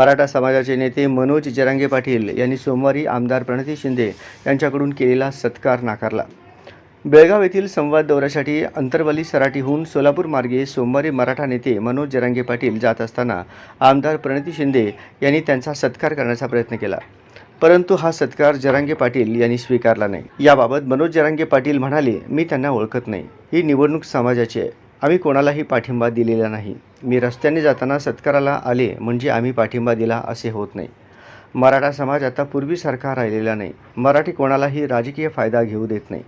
मराठा समाजाचे नेते मनोज जरांगे पाटील यांनी सोमवारी आमदार प्रणती शिंदे यांच्याकडून केलेला सत्कार नाकारला. बेळगाव येथील संवाद दौऱ्यासाठी अंतरवली सराटीहून सोलापूर मार्गे सोमवारी मराठा नेते मनोज जरांगे पाटील जात असताना आमदार प्रणिती शिंदे यांनी त्यांचा सत्कार करण्याचा प्रयत्न केला. परंतु हा सत्कार जरांगे पाटील यांनी स्वीकारला नाही. याबाबत मनोज जरांगे पाटील म्हणाले मी त्यांना ओळखत नाही. ही निवडणूक समाजाची आहे. आम्ही कोणालाही पाठिंबा दिलेला नाही. मी रस्त्याने जाताना सत्काराला आले म्हणजे आम्ही पाठिंबा दिला असे होत नाही. मराठा समाज आता पूर्वीसारखा राहिलेला नाही. मराठी कोणालाही राजकीय फायदा घेऊ देत नाही.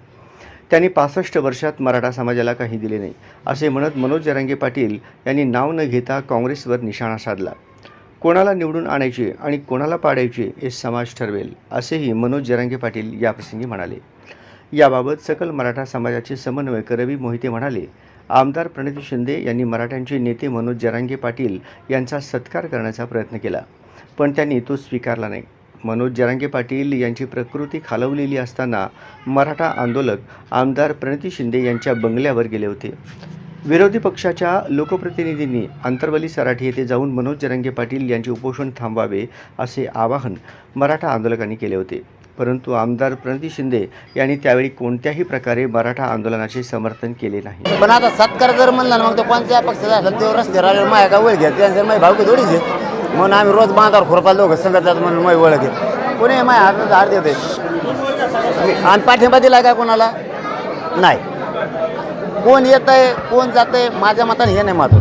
त्यांनी पासष्ट वर्षात मराठा समाजाला काही दिले नाही असे म्हणत मनोज जरांगे पाटील यांनी नाव न घेता काँग्रेसवर निशाणा साधला. कोणाला निवडून आणायचे आणि कोणाला पाडायचे हे समाज ठरवेल असेही मनोज जरांगे पाटील याप्रसंगी म्हणाले. याबाबत सकल मराठा समाजाचे समन्वय करवी मोहिते म्हणाले आमदार प्रणिती शिंदे यांनी मराठ्यांचे नेते मनोज जरांगे पाटील यांचा सत्कार करण्याचा प्रयत्न केला. पण त्यांनी तो स्वीकारला नाही. मनोज जरांगे पाटील यांची प्रकृती खालवलेली असताना मराठा आंदोलक आमदार प्रणिती शिंदे यांच्या बंगल्यावर गेले होते. विरोधी पक्षाच्या लोकप्रतिनिधींनी आंतरवली सराठी येथे जाऊन मनोज जरांगे पाटील यांचे उपोषण थांबवावे असे आवाहन मराठा आंदोलकांनी केले होते. परंतु आमदार प्रणिती शिंदे यांनी त्यावेळी कोणत्याही प्रकारे मराठा आंदोलनाचे समर्थन केले नाही. पण आता सत्कार जर म्हणला ना मग तो कोणत्या पक्षाचा असेल ते रस्त्यावर आले माझ्या का ओळख घेत? त्यांच्या माझी भावकी थोडीच म्हणून आम्ही रोज बांधावर खुरपा लोक संगत जात म्हणून माझी ओळख घेत. कोणी माझ्या हातात हार देते आणि पाठिंबा दिला का कोणाला? नाही. कोण येत आहे कोण जात आहे माझ्या मताने हे नाही मात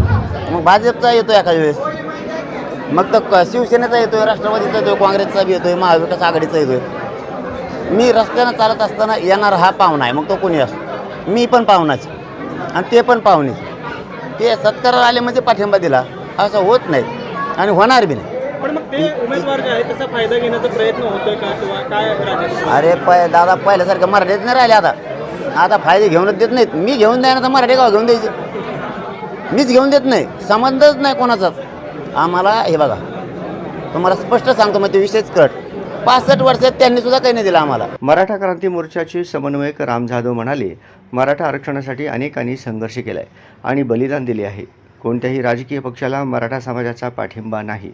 मग भाजपचा येतो एखाद्या वेळेस. मग तर क- शिवसेनेचा येतोय राष्ट्रवादीचा येतोय काँग्रेसचा बी येतोय महाविकास आघाडीचा येतोय. मी रस्त्यानं चालत असताना येणार हा पाहुणा आहे मग तो कोणी असतो? मी पण पाहुणाच आणि ते पण पाहुणे ते सत्काराला आले म्हणजे पाठिंबा दिला. असं होत नाही आणि होणार बी नाही. पण मग ते उमेदवार जे आहे त्याचा फायदा घेण्याचा प्रयत्न होतोय का किंवा काय अरे पाय दादा पहिल्यासारखं मराठीत नाही राहिले आता. आता फायदे घेऊनच देत नाहीत. मी घेऊन द्या ना तर मराठी गाव घेऊन द्यायचे. मीच घेऊन देत नाही. संबंधच नाही कोणाचाच. आम्हाला हे बघा तुम्हाला स्पष्ट सांगतो मग ते विषयच कट पासष्ट वर्षात त्यांनी सुद्धा काही नाही दिला आम्हाला. मराठा क्रांती मोर्चाचे समन्वयक राम जाधव म्हणाले मराठा आरक्षणासाठी अनेकांनी संघर्ष केलाय आणि बलिदान दिले आहे. कोणत्याही राजकीय पक्षाला मराठा समाजाचा पाठिंबा नाही.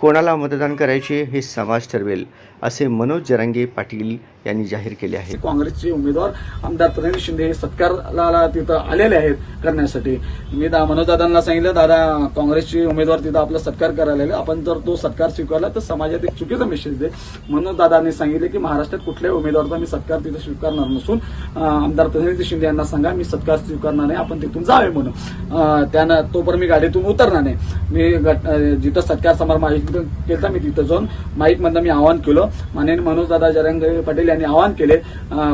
कोणाला मतदान करायचे हे समाज ठरवेल असे मनोज जरांगे पाटील यांनी जाहीर केले आहे काँग्रेसचे उमेदवार आमदार प्रणित शिंदे हे सत्कारला तिथं आलेले आहेत करण्यासाठी. मी दा मनोजदादांना सांगितलं दादा काँग्रेसचे उमेदवार तिथं आपला सत्कार करायला आपण जर तो सत्कार स्वीकारला तर समाजात एक चुकीचा मेसेज दे मनोजदादांनी सांगितले की महाराष्ट्रात कुठल्याही उमेदवाराचा मी सत्कार तिथं स्वीकारणार नसून आमदार प्रणित शिंदे यांना सांगा मी सत्कार स्वीकारणार नाही आपण तिथून जावे म्हणून. त्यानं तोपर्यंत मी गाडीतून उतरणार नाही. मी जिथं सत्कार समारंभ आयोजित केला मी तिथं जाऊन माईक मधनं मी आवाहन केलं. माननीय मनोजदादा जरंग जरंगे पाटील त्यांनी आवाहन केले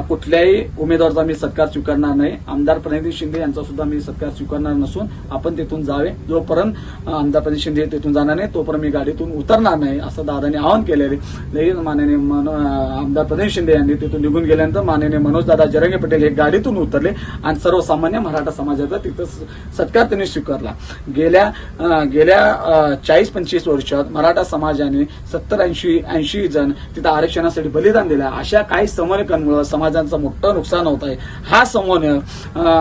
कुठल्याही उमेदवाराचा मी सत्कार स्वीकारणार नाही. आमदार प्रणिती शिंदे यांचा सुद्धा मी सत्कार स्वीकारणार नसून आपण तिथून जावे. जोपर्यंत आमदार प्रणित शिंदे तिथून जाणार नाही तोपर्यंत मी गाडीतून उतरणार नाही असं दादांनी आवाहन केलेले. लगेच माननीय मनो- आमदार प्रणित शिंदे यांनी तिथून निघून गेल्यानंतर माननीय मनोज दादा जरंगे पटेल हे गाडीतून उतरले आणि सर्वसामान्य मराठा समाजाचा तिथं स- सत्कार त्यांनी स्वीकारला. गेल्या गेल्या चाळीस पंचवीस वर्षात मराठा समाजाने सत्तर ऐंशी ऐंशी जण तिथं आरक्षणासाठी बलिदान दिलं. अशा काही समन्वयकांमुळे समाजाचं मोठं नुकसान होत आहे. हा समन्वय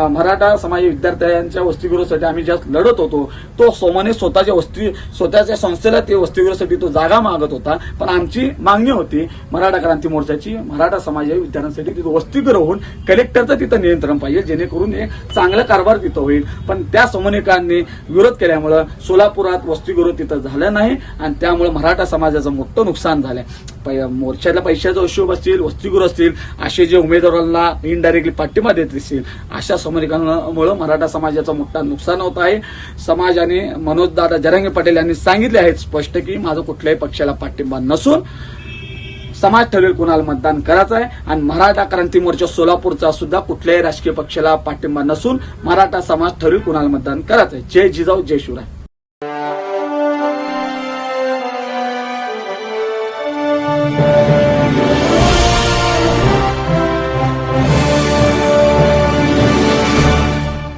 मराठा समाज विद्यार्थ्यांच्या वसतिगृहासाठी आम्ही ज्या लढत होतो तो समन्वय स्वतःच्या वस्ती स्वतःच्या संस्थेला ते वसतिगृहासाठी तो जागा मागत होता. पण आमची मागणी होती मराठा क्रांती मोर्चाची मराठा समाज विद्यार्थ्यांसाठी तिथं वसतिगृह होऊन कलेक्टरचं तिथं नियंत्रण पाहिजे जेणेकरून एक चांगला कारभार तिथं होईल. पण त्या समन्वयकांनी विरोध केल्यामुळं सोलापुरात वसतिगृह तिथं झालं नाही आणि त्यामुळे मराठा समाजाचं मोठं नुकसान झालंय. मोर्चाला पैशाचा हिशोब असतील वसतिगृह असतील असे जे उमेदवारांना इनडायरेक्टली पाठिंबा देत असतील अशा समन्वयकांमुळे मराठा समाजाचं मोठं नुकसान होत आहे. समाजाने मनोजदादा जरांगे पाटील यांनी सांगितले आहेत स्पष्ट की माझं कुठल्याही पक्षाला पाठिंबा नसून समाज ठरवेल कुणाला मतदान करायचं आहे. आणि मराठा क्रांती मोर्चा सोलापूरचा सुद्धा कुठल्याही राजकीय पक्षाला पाठिंबा नसून मराठा समाज ठरवेल कुणाला मतदान करायचं आहे. जय जिजाऊ जय शिवराय.